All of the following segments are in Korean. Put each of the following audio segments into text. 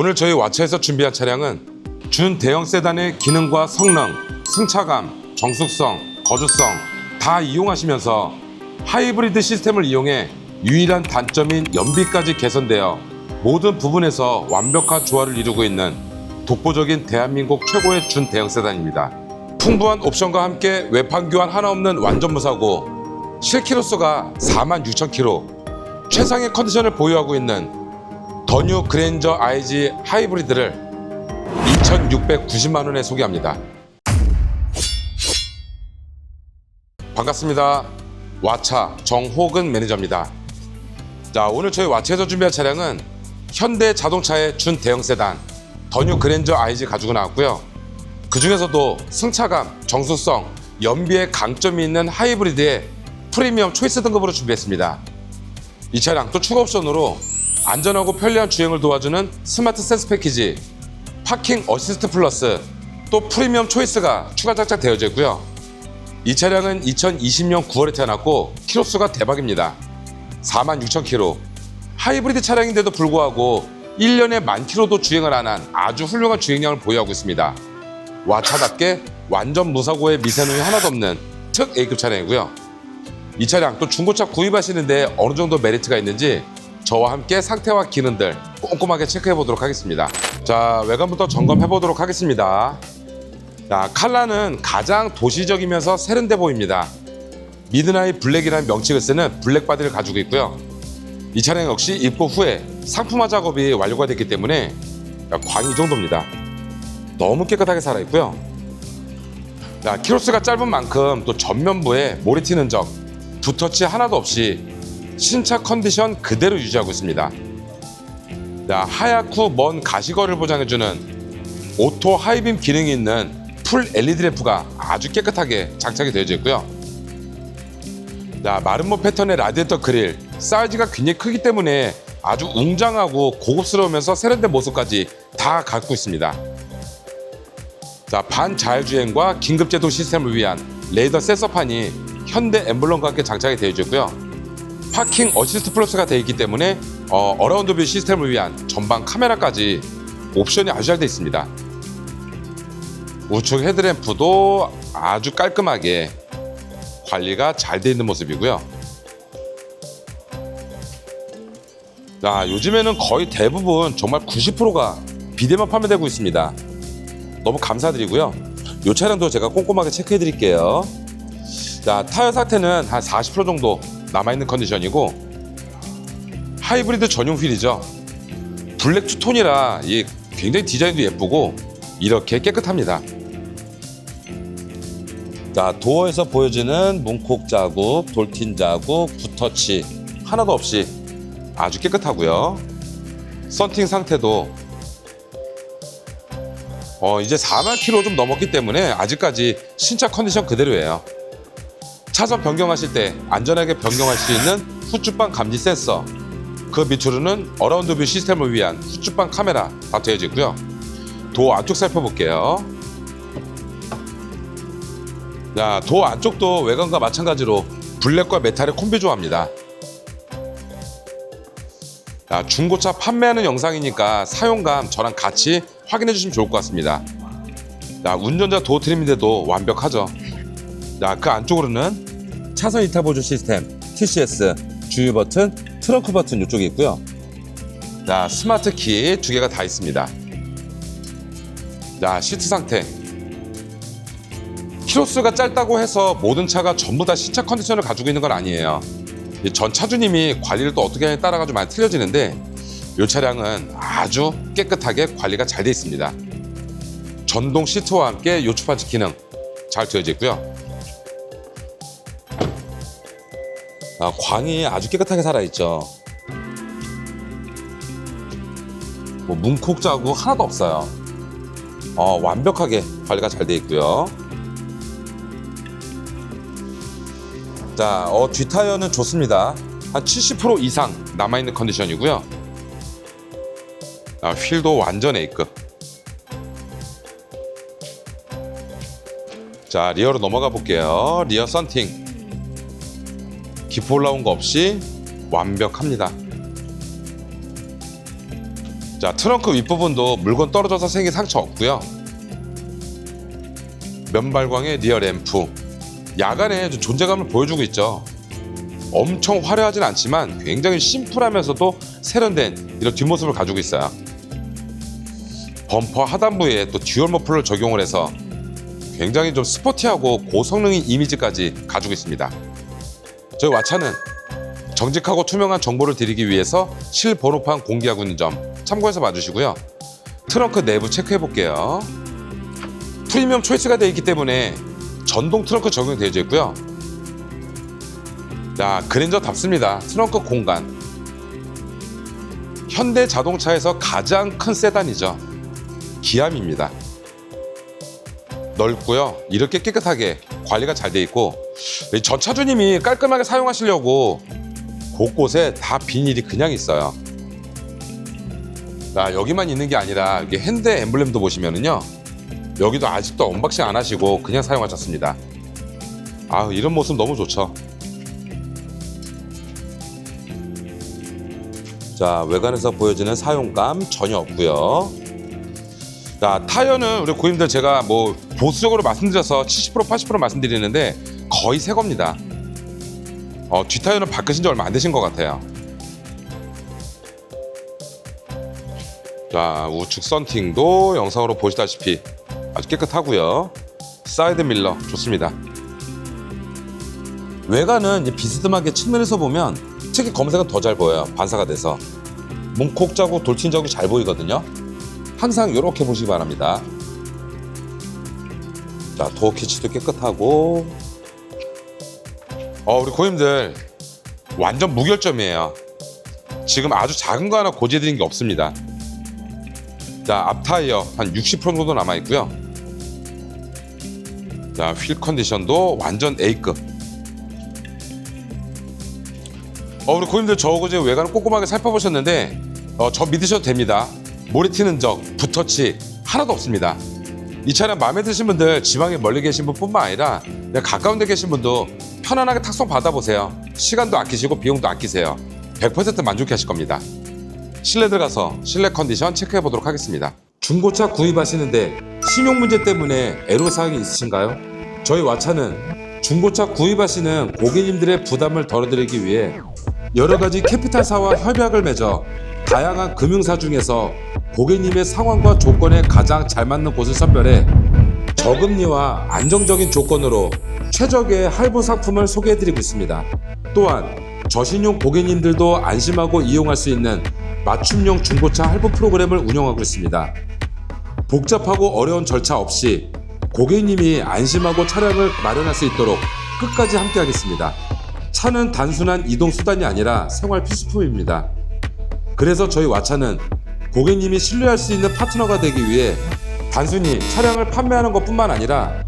오늘 저희 와차에서 준비한 차량은 준 대형 세단의 기능과 성능, 승차감, 정숙성, 거주성 다 이용하시면서 하이브리드 시스템을 이용해 유일한 단점인 연비까지 개선되어 모든 부분에서 완벽한 조화를 이루고 있는 독보적인 대한민국 최고의 준 대형 세단입니다. 풍부한 옵션과 함께 외판 교환 하나 없는 완전 무사고 실키로수가 46,000km 최상의 컨디션을 보유하고 있는 더뉴 그랜저 IG 하이브리드를 2,690만 원에 소개합니다. 반갑습니다. 와차 정호근 매니저입니다. 자, 오늘 저희 와차에서 준비한 차량은 현대 자동차의 준 대형 세단 더뉴 그랜저 IG 가지고 나왔고요. 그 중에서도 승차감, 정수성, 연비에 강점이 있는 하이브리드의 프리미엄 초이스 등급으로 준비했습니다. 이 차량 또 추가 옵션으로 안전하고 편리한 주행을 도와주는 스마트 센스 패키지, 파킹 어시스트 플러스, 또 프리미엄 초이스가 추가 장착되어져 있고요. 이 차량은 2020년 9월에 태어났고 키로수가 대박입니다. 46,000km. 하이브리드 차량인데도 불구하고 1년에 만 킬로도 주행을 안 한 아주 훌륭한 주행량을 보유하고 있습니다. 와 차답게 완전 무사고의 미세노이 하나도 없는 특 A급 차량이고요. 이 차량 또 중고차 구입하시는데 어느 정도 메리트가 있는지 저와 함께 상태와 기능들 꼼꼼하게 체크해 보도록 하겠습니다. 자, 외관부터 점검해 보도록 하겠습니다. 자, 칼라는 가장 도시적이면서 세련돼 보입니다. 미드나잇 블랙이라는 명칭을 쓰는 블랙 바디를 가지고 있고요. 이 차량 역시 입고 후에 상품화 작업이 완료가 됐기 때문에 광이 이 정도입니다. 너무 깨끗하게 살아있고요. 자, 키로수가 짧은 만큼 또 전면부에 모래 튀는 적, 붓터치 하나도 없이 신차 컨디션 그대로 유지하고 있습니다. 자, 하얗고 먼 가시거리를 보장해주는 오토 하이빔 기능이 있는 풀 LED 램프가 아주 깨끗하게 장착이 되어져 있고요. 자, 마름모 패턴의 라디에이터 그릴 사이즈가 굉장히 크기 때문에 아주 웅장하고 고급스러우면서 세련된 모습까지 다 갖고 있습니다. 자, 반자율주행과 긴급제동 시스템을 위한 레이더 센서판이 현대 엠블럼과 함께 장착이 되어 있고요. 파킹 어시스트 플러스가 되어 있기 때문에 어, 어라운드 뷰 시스템을 위한 전방 카메라까지 옵션이 아주 잘 되어 있습니다. 우측 헤드램프도 아주 깔끔하게 관리가 잘 되어 있는 모습이고요. 자, 요즘에는 거의 대부분 정말 90%가 비대면 판매되고 있습니다. 너무 감사드리고요. 이 차량도 제가 꼼꼼하게 체크해 드릴게요. 자, 타이어 상태는 한 40% 정도 남아있는 컨디션이고 하이브리드 전용 휠이죠. 블랙 투톤이라 이 굉장히 디자인도 예쁘고 이렇게 깨끗합니다. 자, 도어에서 보여지는 문콕 자국, 돌틴 자국, 붓터치 하나도 없이 아주 깨끗하고요. 썬팅 상태도 어, 이제 4만 킬로 좀 넘었기 때문에 아직까지 신차 컨디션 그대로예요. 차선 변경하실 때 안전하게 변경할 수 있는 후추방 감지 센서 그 밑으로는 어라운드 뷰 시스템을 위한 후추방 카메라 다 되어져 있고요. 도어 안쪽 살펴볼게요. 자, 도어 안쪽도 외관과 마찬가지로 블랙과 메탈의 콤비 조합입니다. 자, 중고차 판매하는 영상이니까 사용감 저랑 같이 확인해 주시면 좋을 것 같습니다. 자, 운전자 도어 트림인데도 완벽하죠. 자, 그 안쪽으로는 차선 이탈 보조 시스템, TCS, 주유 버튼, 트렁크 버튼 이쪽에 있고요. 자, 스마트 키 두 개가 다 있습니다. 자, 시트 상태. 키로수가 짧다고 해서 모든 차가 전부 다 신차 컨디션을 가지고 있는 건 아니에요. 이전 차주님이 관리를 또 어떻게 하냐에 따라가지고 많이 틀려지는데 이 차량은 아주 깨끗하게 관리가 잘 되어 있습니다. 전동 시트와 함께 요추 판치 기능 잘 되어져 있고요. 아, 광이 아주 깨끗하게 살아있죠. 뭐 문콕 자국 하나도 없어요. 어, 완벽하게 관리가 잘 되어 있고요. 자, 어, 뒷타이어는 좋습니다. 한 70% 이상 남아있는 컨디션이고요. 아, 휠도 완전 A급. 자, 리어로 넘어가 볼게요. 리어 썬팅. 기포 올라온 거 없이 완벽합니다. 자 트렁크 윗부분도 물건 떨어져서 생긴 상처 없고요. 면발광의 리어 램프 야간에 좀 존재감을 보여주고 있죠. 엄청 화려하진 않지만 굉장히 심플하면서도 세련된 이런 뒷모습을 가지고 있어요. 범퍼 하단부에 또 듀얼 머플러를 적용을 해서 굉장히 좀 스포티하고 고성능인 이미지까지 가지고 있습니다. 저희 왓차는 정직하고 투명한 정보를 드리기 위해서 실번호판 공개하고 있는 점 참고해서 봐주시고요. 트렁크 내부 체크해 볼게요. 프리미엄 초이스가 되어 있기 때문에 전동 트렁크 적용이 되어 있고요. 자, 그랜저답습니다. 트렁크 공간. 현대 자동차에서 가장 큰 세단이죠. 기암입니다. 넓고요. 이렇게 깨끗하게 관리가 잘 돼 있고 이 전 차주님이 깔끔하게 사용하시려고 곳곳에 다 비닐이 그냥 있어요. 자, 여기만 있는 게 아니라 이게 핸드 엠블렘도 보시면은요. 여기도 아직도 언박싱 안 하시고 그냥 사용하셨습니다. 아, 이런 모습 너무 좋죠. 자, 외관에서 보여지는 사용감 전혀 없고요. 자, 타이어는 우리 고객님들 제가 뭐 보수적으로 말씀드려서 70% 80% 말씀드리는데 거의 새 겁니다. 어, 뒷타이어는 바꾸신 지 얼마 안 되신 것 같아요. 자, 우측 썬팅도 영상으로 보시다시피 아주 깨끗하고요. 사이드 밀러 좋습니다. 외관은 이제 비스듬하게 측면에서 보면 특히 검색은 더 잘 보여요. 반사가 돼서 문콕 자국, 돌친 자국이 잘 보이거든요. 항상 이렇게 보시기 바랍니다. 자, 도어 키치도 깨끗하고 어, 우리 고객님들 완전 무결점이에요. 지금 아주 작은 거 하나 고지해드린 게 없습니다. 자, 앞 타이어 한 60% 정도 남아 있고요. 자, 휠 컨디션도 완전 A급. 어, 우리 고객님들 저 어제 외관을 꼼꼼하게 살펴보셨는데 어, 저 믿으셔도 됩니다. 모래 튀는 적, 붓터치 하나도 없습니다. 이 차량 마음에 드신 분들 지방에 멀리 계신 분뿐만 아니라 가까운 데 계신 분도 편안하게 탁송 받아보세요. 시간도 아끼시고 비용도 아끼세요. 100% 만족해 하실 겁니다. 실내 들어가서 실내 컨디션 체크해 보도록 하겠습니다. 중고차 구입하시는데 신용 문제 때문에 애로사항이 있으신가요? 저희 와차는 중고차 구입하시는 고객님들의 부담을 덜어드리기 위해 여러 가지 캐피탈사와 협약을 맺어 다양한 금융사 중에서 고객님의 상황과 조건에 가장 잘 맞는 곳을 선별해 저금리와 안정적인 조건으로 최적의 할부 상품을 소개해드리고 있습니다. 또한 저신용 고객님들도 안심하고 이용할 수 있는 맞춤형 중고차 할부 프로그램을 운영하고 있습니다. 복잡하고 어려운 절차 없이 고객님이 안심하고 차량을 마련할 수 있도록 끝까지 함께하겠습니다. 차는 단순한 이동 수단이 아니라 생활 필수품입니다. 그래서 저희 와차는 고객님이 신뢰할 수 있는 파트너가 되기 위해 단순히 차량을 판매하는 것뿐만 아니라 어,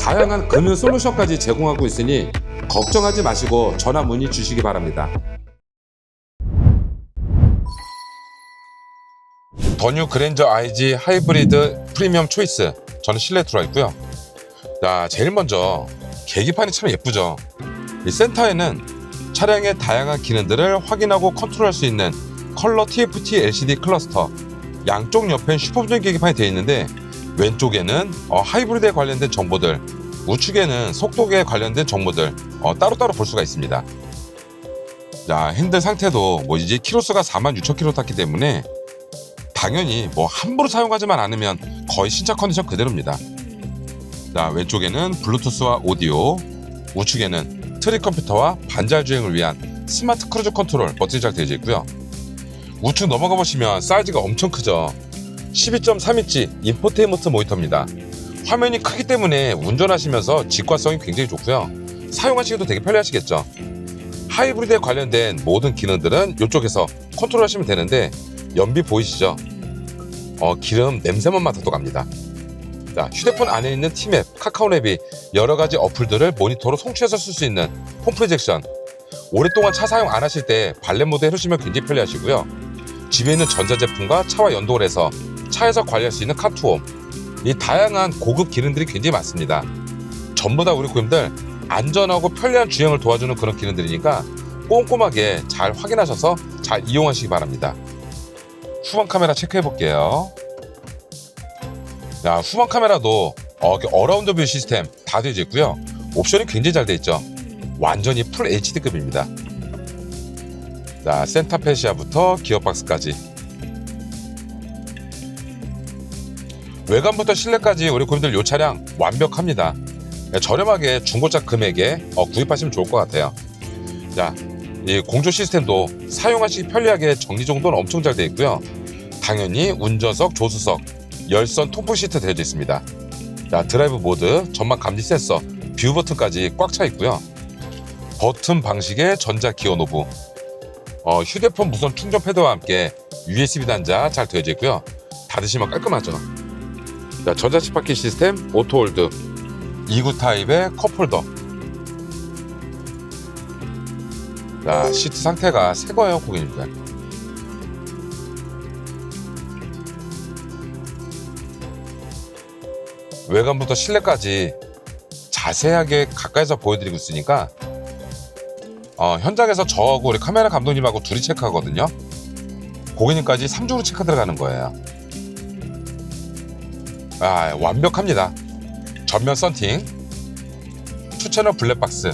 다양한 금융 솔루션까지 제공하고 있으니 걱정하지 마시고 전화 문의 주시기 바랍니다. 더뉴 그랜저 IG 하이브리드 프리미엄 초이스 저는 실내 들어와 있고요. 자 제일 먼저 계기판이 참 예쁘죠. 이 센터에는 차량의 다양한 기능들을 확인하고 컨트롤할 수 있는 컬러 TFT LCD 클러스터 양쪽 옆엔 슈퍼비전 계기판이 되어 있는데 왼쪽에는 어, 하이브리드에 관련된 정보들 우측에는 속도계에 관련된 정보들 어, 따로따로 볼 수가 있습니다. 자 핸들 상태도 뭐 이제 키로수가 4만 6천 킬로 탔기 때문에 당연히 뭐 함부로 사용하지만 않으면 거의 신차 컨디션 그대로입니다. 자 왼쪽에는 블루투스와 오디오 우측에는 트릭 컴퓨터와 반잘 주행을 위한 스마트 크루즈 컨트롤 버튼이 잘 되어 있고요. 우측 넘어가 보시면 사이즈가 엄청 크죠. 12.3인치 인포테인먼트 모니터입니다. 화면이 크기 때문에 운전하시면서 직관성이 굉장히 좋고요. 사용하시기도 되게 편리하시겠죠. 하이브리드에 관련된 모든 기능들은 이쪽에서 컨트롤하시면 되는데 연비 보이시죠? 어, 기름 냄새만 맡아도 갑니다. 자, 휴대폰 안에 있는 티맵, 카카오랩이 여러 가지 어플들을 모니터로 송출해서 쓸 수 있는 홈 프로젝션. 오랫동안 차 사용 안 하실 때 발렛 모드 해놓으시면 굉장히 편리하시고요. 집에 있는 전자제품과 차와 연동을 해서 차에서 관리할 수 있는 카투홈. 이 다양한 고급 기능들이 굉장히 많습니다. 전부 다 우리 고객님들 안전하고 편리한 주행을 도와주는 그런 기능들이니까 꼼꼼하게 잘 확인하셔서 잘 이용하시기 바랍니다. 후방 카메라 체크해 볼게요. 자, 후방 카메라도 어, 어라운드 뷰 시스템 다 되어 있고요. 옵션이 굉장히 잘 되어 있죠. 완전히 풀 HD급입니다. 자, 센터 페시아부터 기어박스까지. 외관부터 실내까지 우리 고객들 이 차량 완벽합니다. 네, 저렴하게 중고차 금액에 어, 구입하시면 좋을 것 같아요. 자, 이 공조 시스템도 사용하시기 편리하게 정리 정도는 엄청 잘 되어 있고요. 당연히 운전석, 조수석, 열선 통풍 시트 되어 있습니다. 자, 드라이브 모드, 전방 감지 센서, 뷰 버튼까지 꽉 차 있고요. 버튼 방식의 전자 기어 노브, 어, 휴대폰 무선 충전 패드와 함께 USB 단자 잘 되어져 있고요. 닫으시면 깔끔하죠. 자, 바퀴 시스템 오토홀드, 2구 타입의 컵홀더. 자, 시트 상태가 새 거예요, 고객님들. 외관부터 실내까지 자세하게 가까이서 보여드리고 있으니까 어, 현장에서 저하고 우리 카메라 감독님하고 둘이 체크하거든요. 고객님까지 3중으로 체크 들어가는 거예요. 아, 완벽합니다. 전면 썬팅, 투채널 블랙박스,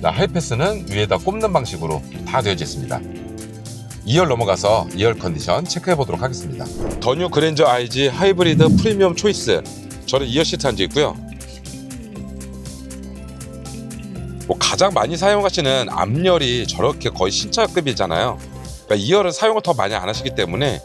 자, 하이패스는 위에다 꼽는 방식으로 다 되어져 있습니다. 2열 넘어가서 2열 컨디션 체크해 보도록 하겠습니다. 더뉴 그랜저 IG 하이브리드 프리미엄 초이스. 저는 2열 시트 앉아 있고요. 뭐 가장 많이 사용하시는 앞열이 저렇게 거의 신차급이잖아요. 그러니까 2열은 사용을 더 많이 안 하시기 때문에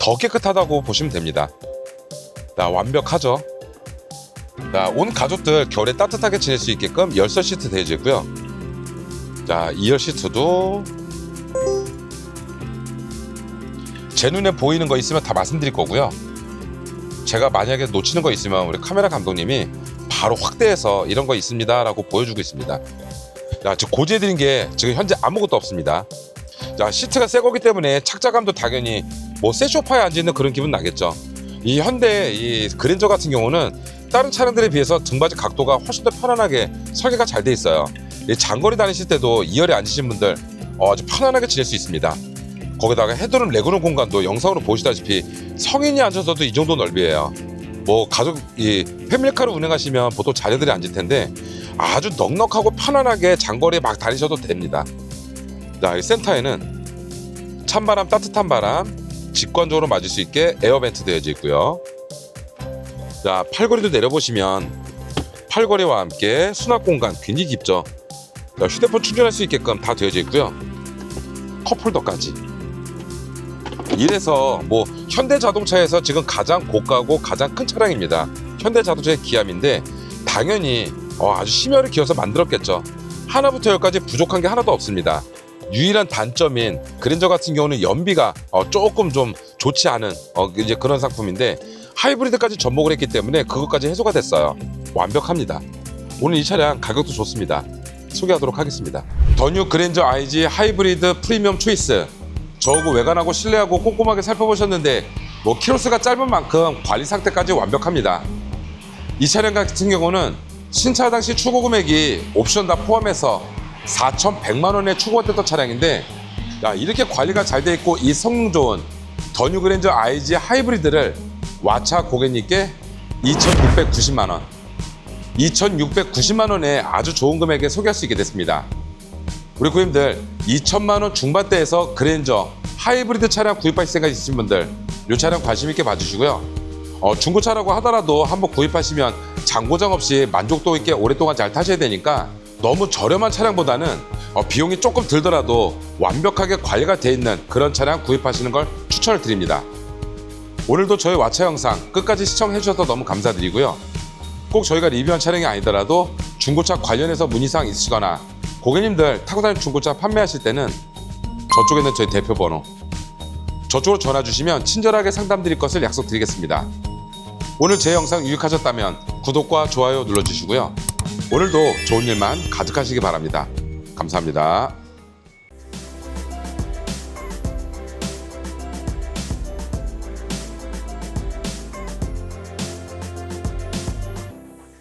더 깨끗하다고 보시면 됩니다. 자, 완벽하죠. 자, 온 가족들 겨울에 따뜻하게 지낼 수 있게끔 열선 시트 있고요. 자, 2열 시트도 제 눈에 보이는 거 있으면 다 말씀드릴 거고요. 제가 만약에 놓치는 거 있으면 우리 카메라 감독님이 바로 확대해서 이런 거 있습니다라고 보여주고 있습니다. 자, 지금 고지해드린 게 지금 현재 아무것도 없습니다. 자, 시트가 새 거기 때문에 착자감도 당연히 뭐 새 소파에 앉아 있는 그런 기분 나겠죠. 이 현대 이 그랜저 같은 경우는 다른 차량들에 비해서 등받이 각도가 훨씬 더 편안하게 설계가 잘 돼 있어요. 이 장거리 다니실 때도 2열에 앉으신 분들 어, 아주 편안하게 지낼 수 있습니다. 거기다가 헤드룸 레그룸 공간도 영상으로 보시다시피 성인이 앉아서도 이 정도 넓이에요. 뭐 가족 이 패밀리카를 운행하시면 보통 자녀들이 앉을 텐데 아주 넉넉하고 편안하게 장거리 막 다니셔도 됩니다. 자, 이 센터에는 찬바람, 따뜻한 바람 직관적으로 맞을 수 있게 에어벤트 되어져 있고요. 자, 팔걸이도 내려보시면 팔걸이와 함께 수납 공간 굉장히 깊죠. 자, 휴대폰 충전할 수 있게끔 다 되어져 있고요. 컵홀더까지. 이래서 뭐 현대 자동차에서 지금 가장 고가고 가장 큰 차량입니다. 현대 자동차의 기함인데 당연히 어, 아주 심혈을 기어서 만들었겠죠. 하나부터 열까지 부족한 게 하나도 없습니다. 유일한 단점인 그랜저 같은 경우는 연비가 어, 조금 좀 좋지 않은 어, 이제 그런 상품인데 하이브리드까지 접목을 했기 때문에 그것까지 해소가 됐어요. 완벽합니다. 오늘 이 차량 가격도 좋습니다. 소개하도록 하겠습니다. 더뉴 그랜저 IG 하이브리드 프리미엄 초이스 저하고 외관하고 실내하고 꼼꼼하게 살펴보셨는데 뭐 키로수가 짧은 만큼 관리 상태까지 완벽합니다. 이 차량 같은 경우는 신차 당시 추고 금액이 옵션 다 포함해서 4,100만 원에 추구됐던 차량인데 야, 이렇게 관리가 잘 돼 있고 이 성능 좋은 더뉴 그랜저 IG 하이브리드를 와차 고객님께 2,690만 원 2,690만 원에 아주 좋은 금액에 소개할 수 있게 됐습니다. 우리 고객님들 2천만 원 중반대에서 그랜저 하이브리드 차량 구입하실 생각 있으신 분들 이 차량 관심 있게 봐주시고요. 어, 중고차라고 하더라도 한번 구입하시면 장고장 없이 만족도 있게 오랫동안 잘 타셔야 되니까 너무 저렴한 차량보다는 어, 비용이 조금 들더라도 완벽하게 관리가 돼 있는 그런 차량 구입하시는 걸 추천을 드립니다. 오늘도 저희 와차 영상 끝까지 시청해 주셔서 너무 감사드리고요. 꼭 저희가 리뷰한 차량이 아니더라도 중고차 관련해서 문의사항 있으시거나 고객님들 타고 다니는 중고차 판매하실 때는 저쪽에 있는 저희 대표 번호 저쪽으로 전화 주시면 친절하게 상담 드릴 것을 약속드리겠습니다. 오늘 제 영상 유익하셨다면 구독과 좋아요 눌러주시고요. 오늘도 좋은 일만 가득하시기 바랍니다. 감사합니다.